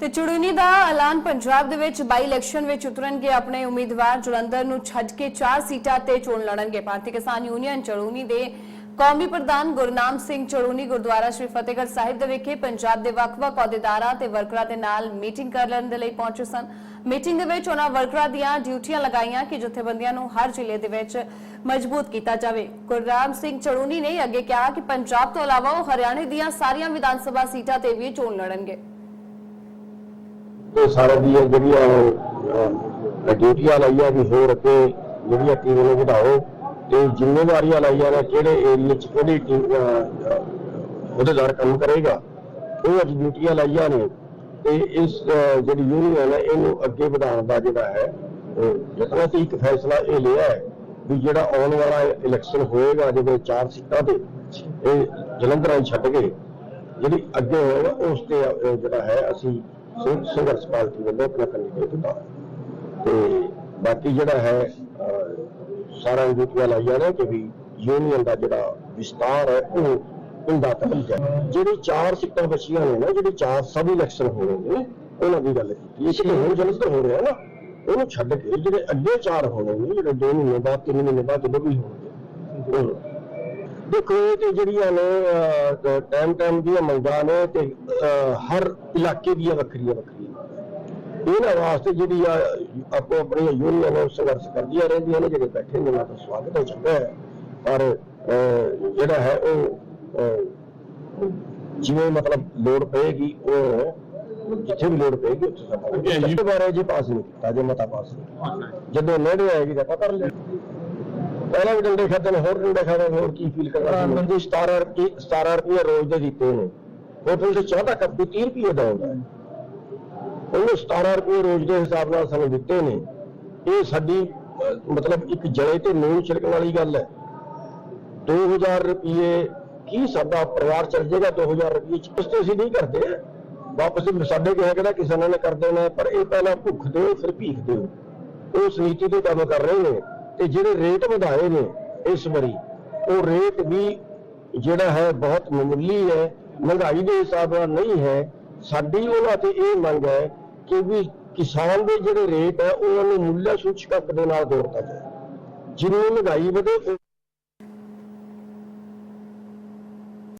ਤੇ ਚੁੜੂਨੀ ਦਾ ਐਲਾਨ ਪੰਜਾਬ ਦੇ ਵਿੱਚ ਬਾਈ ਇਲੈਕਸ਼ਨ ਵਿੱਚ ਉਤਰਨਗੇ ਆਪਣੇ ਉਮੀਦਵਾਰ। ਜਲੰਧਰ ਨੂੰ ਛੱਡ ਕੇ ਚਾਰ ਸੀਟਾਂ ਤੇ ਚੋਣ ਲੜਨਗੇ ਭਾਰਤੀ ਕਿਸਾਨ ਯੂਨੀਅਨ ਚੜੂਨੀ ਦੇ ਕੌਮੀ ਪ੍ਰਧਾਨ ਗੁਰਨਾਮ ਸਿੰਘ ਚੜੂਨੀ ਗੁਰਦੁਆਰਾ ਸ਼੍ਰੀ ਫਤਿਹਗੜ੍ਹ ਸਾਹਿਬ ਦੇ ਵਿਖੇ ਪੰਜਾਬ ਦੇ ਵੱਖ-ਵੱਖ ਅਹੁਦੇਦਾਰਾਂ ਤੇ ਵਰਕਰਾਂ ਦੇ ਨਾਲ ਮੀਟਿੰਗ ਕਰਨ ਦੇ ਲਈ ਪਹੁੰਚੇ ਸਨ। ਮੀਟਿੰਗ ਦੇ ਵਿੱਚ ਉਹਨਾਂ ਵਰਕਰਾਂ ਦੀਆਂ ਡਿਊਟੀਆਂ ਲਗਾਈਆਂ ਕਿ ਜਥੇਬੰਦੀਆਂ ਨੂੰ ਹਰ ਜ਼ਿਲ੍ਹੇ ਦੇ ਵਿੱਚ ਮਜ਼ਬੂਤ ਕੀਤਾ ਜਾਵੇ। ਗੁਰਨਾਮ ਸਿੰਘ ਚੜੂਨੀ ਨੇ ਅੱਗੇ ਕਿਹਾ ਕਿ ਪੰਜਾਬ ਤੋਂ ਇਲਾਵਾ ਉਹ ਹਰਿਆਣੇ ਦੀਆਂ ਸਾਰੀਆਂ ਵਿਧਾਨ ਸਭਾ ਸੀਟਾਂ ਤੇ ਵੀ ਚੋਣ ਲੜਨਗੇ। ਤੇ ਸਾਰੇ ਦੀਆਂ ਜਿਹੜੀਆਂ ਅਹ, ਡਿਊਟੀਆਂ ਲਾਈਆਂ ਵੀ ਹੋਰ ਅੱਗੇ ਜਿਹੜੀਆਂ ਟੀਮ ਨੂੰ ਵਧਾਓ ਤੇ ਜ਼ਿੰਮੇਵਾਰੀਆਂ ਲਾਈਆਂ ਨੇ ਕਿਹੜੇ ਏਰੀਆ 'ਚ ਕਿਹੜੀ ਟੀਮ ਉਹਦੇਦਾਰ ਕੰਮ ਕਰੇਗਾ ਉਹ ਅੱਜ ਡਿਊਟੀਆਂ ਲਾਈਆਂ ਨੇ ਤੇ ਇਸ ਜਿਹੜੀ ਯੂਨੀਅਨ ਹੈ ਇਹਨੂੰ ਅੱਗੇ ਵਧਾਉਣ ਦਾ ਜਿਹੜਾ ਹੈ ਜਿਤਨਾ ਤੇ ਇੱਕ ਫੈਸਲਾ ਇਹ ਲਿਆ ਹੈ ਵੀ ਜਿਹੜਾ ਆਉਣ ਵਾਲਾ ਇਲੈਕਸ਼ਨ ਹੋਏਗਾ ਜਿਹਦੇ ਚਾਰ ਸੀਟਾਂ ਤੇ ਇਹ ਜਲੰਧਰਾਂ ਛੱਡ ਕੇ ਜਿਹੜੀ ਅੱਗੇ ਹੋਏਗਾ ਉਸ ਤੇ ਜਿਹੜਾ ਹੈ ਅਸੀਂ ਸੰਯੁਕਤ ਸੰਘਰਸ਼ ਪਾਰਟੀ ਵੱਲੋਂ ਆਪਣਾ ਕੈਂਡੀਡੇਟ ਦਿੱਤਾ। ਤੇ ਬਾਕੀ ਜਿਹੜਾ ਹੈ ਅਹ, ਸਾਰਾ ਡਿਊਟੀਆਂ ਲਾਈਆਂ ਨੇ ਕਿ ਵੀ ਯੂਨੀਅਨ ਦਾ ਜਿਹੜਾ ਵਿਸਤਾਰ ਹੈ ਉਹ ਇੰਦਾ ਤੱਕ ਜਾਏ ਜਿਹੜੀ ਚਾਰ ਸੀਟਾਂ ਬਚੀਆਂ ਨੇ ਨਾ ਜਿਹੜੇ ਚਾਰ ਸਭ ਇਲੈਕਸ਼ਨ ਹੋਣੇ ਨੇ ਉਹਨਾਂ ਦੀ ਗੱਲ ਕੀਤੀ। ਇਸ ਕਿ ਹੁਣ ਜਲੰਧਰ ਹੋ ਰਿਹਾ ਨਾ ਉਹਨੂੰ ਛੱਡ ਕੇ ਜਿਹੜੇ ਅੱਗੇ ਚਾਰ ਹੋਣੇ ਨੇ ਜਿਹੜੇ 2 ਮਹੀਨੇ ਬਾਅਦ 3 ਮਹੀਨੇ ਬਾਅਦ ਜਦੋਂ ਵੀ ਹੋਣਗੇ ਦੇਖੋ ਇਹ ਤੇ ਜਿਹੜੀਆਂ ਨੇ ਟਾਈਮ ਟਾਈਮ ਦੀਆਂ ਮੰਗਾਂ ਨੇ ਤੇ ਹਰ ਇਲਾਕੇ ਦੀਆਂ ਵੱਖਰੀਆਂ ਵੱਖਰੀਆਂ। ਇਹਨਾਂ ਵਾਸਤੇ ਜਿਹੜੀ ਆ ਆਪੋ ਆਪਣੀਆਂ ਯੂਨੀਅਨ ਨੂੰ ਸੰਘਰਸ਼ ਕਰਦੀਆਂ ਰਹਿੰਦੀਆਂ ਨੇ ਜਿਹੜੇ ਬੈਠੇ ਨੇ ਉਹਨਾਂ ਦਾ ਸਵਾਗਤ ਹੈ ਚੰਗਾ ਹੈ। ਪਰ ਜਿਹੜਾ ਹੈ ਉਹ ਜਿਵੇਂ ਮਤਲਬ ਲੋੜ ਪਏਗੀ ਉਹ ਜਿੱਥੇ ਵੀ ਲੋੜ ਪਏਗੀ ਉੱਥੇ ਇਸ ਬਾਰੇ ਜੀ ਪਾਸ ਨਹੀਂ ਕੀਤਾ ਜੇ ਮਤਾ ਪਾਸ ਜਦੋਂ ਨੇੜੇ ਆਏਗੀ ਤਾਂ ਪਤਾ ਲੱਗ ਪਹਿਲਾਂ ਵੀ ਡੰਡੇ ਖਾਦੇ ਨੇ ਹੋਰ ਡੰਡੇ ਖਾਦੇ ਹੋਰ ਕੀ ਫੀਲ ਕਰਦਾ ਸੀ? ਬੰਦੇ 17 ਰੁਪਏ 17 ਰੁਪਏ ਰੋਜ਼ ਦੇ ਦਿੱਤੇ ਨੇ ਹੋਟਲ ਤੇ ਚਾਹ ਦਾ ਕੱਪ ਵੀ 30 ਰੁਪਏ ਦਾ ਹੁੰਦਾ। ਉਹਨੇ 17 ਰੁਪਏ ਰੋਜ਼ ਦੇ ਹਿਸਾਬ ਨਾਲ ਸਾਨੂੰ ਦਿੱਤੇ ਨੇ। ਇਹ ਸਾਡੀ ਮਤਲਬ ਇੱਕ ਜਲੇ ਤੇ ਨੂਨ ਛਿੜਕਣ ਵਾਲੀ ਗੱਲ ਹੈ। 2000 ਰੁਪਏ ਕੀ ਸਾਡਾ ਪਰਿਵਾਰ ਚੱਲ ਜਾਏਗਾ 2000 ਰੁਪਏ ਚ? ਕੁਛ ਤੇ ਅਸੀਂ ਨਹੀਂ ਕਰਦੇ। ਵਾਪਸ ਸਾਡੇ ਕਿਹਾ ਕਿਹੜਾ ਕਿਸੇ ਨੇ ਕਰ ਦੇਣਾ ਪਰ ਇਹ ਪਹਿਲਾਂ ਭੁੱਖ ਦਿਓ ਫਿਰ ਭੀਖ ਦਿਓ। ਉਸ ਨੀਤੀ ਤੇ ਕੰਮ ਕਰ ਰਹੇ ਨੇ। ਤੇ ਜਿਹੜੇ ਰੇਟ ਵਧਾਏ ਨੇ ਇਸ ਵਾਰੀ, ਉਹ ਰੇਟ ਵੀ ਜਿਹੜਾ ਹੈ ਬਹੁਤ ਮਾਮੂਲੀ ਹੈ, ਮਹਿੰਗਾਈ ਦੇ ਹਿਸਾਬ ਨਾਲ ਨਹੀਂ ਹੈ। ਸਾਡੀ ਉਹਨਾਂ ਤੇ ਇਹ ਮੰਗ ਹੈ ਕਿ ਵੀ ਕਿਸਾਨ ਦੇ ਜਿਹੜੇ ਰੇਟ ਹੈ, ਉਹਨਾਂ ਨੂੰ ਮੁੱਲ ਸੂਚਕ ਦੇ ਨਾਲ ਜੋੜਤਾ ਜਾਏ। ਜਿੰਨੀ ਮਹਿੰਗਾਈ ਵਧੇ